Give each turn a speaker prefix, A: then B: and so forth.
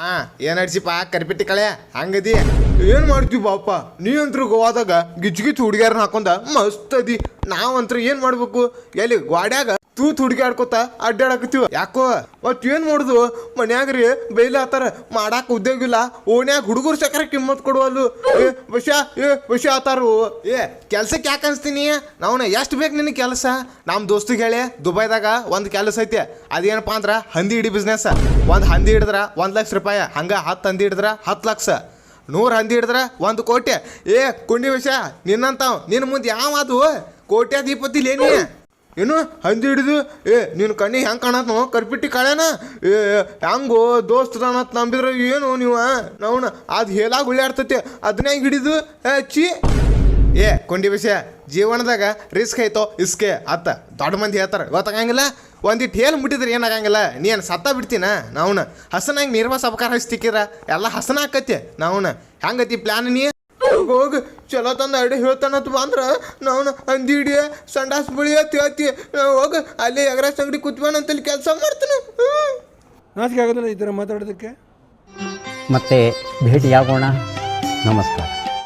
A: ಹಾ ಏನ್ ಅಡ್ಸಿಪ್ಪ ಕರಿಪಿಟ್ಟಿ ಕಳೆ, ಹಂಗದಿ. ಏನ್ ಮಾಡ್ತೀವಿ ಬಾಪ? ನೀ ಅಂತ್ರು ಗೋವಾದಾಗ ಗಿಜ್ ಗಿಜ್ ಹುಡುಗಿಯರನ್ನ ಹಾಕೊಂಡ ಮಸ್ತ್ ಅದಿ. ನಾವಂತ್ರ ಏನ್ ಮಾಡ್ಬೇಕು? ಎಲ್ಲಿ ಗಾಡ್ಯಾಗ ತೂತ್ ಆಡ್ಕೋತ ಅಡ್ಡಾಡಕತ್ತೀವ ಯಾಕೋ? ಮತ್ ಏನ್ ಮಾಡುದು? ಮನ್ಯಾಗ್ರಿ ಬೈಲಾತಾರ ಮಾಡಾಕ ಉದ್ಯೋಗ ಇಲ್ಲ. ಓಣ್ಯಾಗ ಹುಡುಗರು ಸಕ್ಕರೆ ಕಿಮ್ಮತ್ ಕೊಡುವಲ್ಲು. ಏ ವಿಷ ಏ ವಿಷ ಆತಾರು ಏ ಕೆಲ್ಸಕ್ಕೆ ಯಾಕೆ ಅನ್ಸ್ತೀನಿ? ನಾವ್ನ ಎಷ್ಟು ಬೇಕು ನಿನ್ನ ಕೆಲಸ? ನಮ್ಮ ದೋಸ್ತಿಗೆ ಹೇಳಿ, ದುಬೈದಾಗ ಒಂದು ಕೆಲಸ ಐತೆ. ಅದೇನಪ್ಪ ಅಂದ್ರ ಹಂದಿ ಹಿಡಿ ಬಿಸ್ನೆಸ್ ಒಂದು ಹಂದಿ ಹಿಡಿದ್ರ ಒಂದು ಲಕ್ಷ ರೂಪಾಯಿ. ಹಂಗ ಹತ್ತು ಹಂದಿ ಹಿಡಿದ್ರ ಹತ್ತು ಲಕ್ಷ. ನೂರು ಹಂದಿ ಹಿಡಿದ್ರ ಒಂದು ಕೋಟಿ. ಏ, ಕುಂಡಿ ವಿಷ ನಿನ್ನಂತಾವ್. ನಿನ್ನ ಮುಂದೆ ಯಾವ ಅದು ಕೋಟ್ಯಾಧಿಪತಿ ಲೇನಿ. ಏನು? ಹಂದಿ ಹಿಡಿದು? ಏ ನಿನ್ನ ಕಣ್ಣಿ ಹೆಂಗೆ ಕಾಣತ್ನೋ? ಕರ್ಪಿಟ್ಟಿ ಕಾಳ್ಯಾನ ಏ ಹೆಂಗೋ ದೋಸ್ತ ಅನ್ನತ್ ನಂಬಿದ್ರೆ ಏನು ನೀವು? ನಾವು ಅದು ಹೇಲಾಗಿ ಉಳ್ಳಾಡ್ತೈತಿ ಅದನ್ನ ಹಿಡಿದು? ಏ ಚಿ ಏ, ಕೊಂಡಿ ವಿಷಯ ಜೀವನದಾಗ ರಿಸ್ಕ್ ಐತೋ? ಇಸ್ಕೆ. ಅತ್ತ ದೊಡ್ಡ ಮಂದಿ ಹೇಳ್ತಾರೆ. ಗೊತ್ತಾಗಂಗಿಲ್ಲ? ಒಂದಿಟ್ಟು ಹೇಳಿ ಮುಟ್ಟಿದ್ರೆ ಏನಾಗಂಗಿಲ್ಲ? ನೀನು ಸತ್ತ ಬಿಡ್ತೀನ? ನಾವು ಹಸನಾಗಿ ನಿರ್ವಾಸ ಅಪಕಾರ ಹಚ್ತಿಕ್ಕಿರ? ಎಲ್ಲ ಹಸನ ಹಾಕತ್ತೆ ನಾವ್ನ. ಹೆಂಗತಿ ಪ್ಲ್ಯಾನ್ ನೀ? ಹೋಗಿ ಚಲೋ ತಂದು ಅಡಿ ಹೇಳ್ತಾನತ್ ಬಂದ್ರ ನಾವು ಅಂದಿ ಹಿಡಿಯ ಸಂಡಾಸ್ ಬಿಳಿಯ ಅಂತ ಹೇಳ್ತಿ ಹೋಗಿ ಅಲ್ಲಿ ಯಗರಾಜ್ ಅಂಗಡಿ ಅಂತಲ್ಲಿ ಕೆಲಸ ಮಾಡ್ತೀನಿ.
B: ನಾಚಿಕೆ ಆಗೋದಿಲ್ಲ ಈ ಥರ ಮಾತಾಡೋದಕ್ಕೆ?
C: ಮತ್ತೆ ಆಗೋಣ ನಮಸ್ಕಾರ.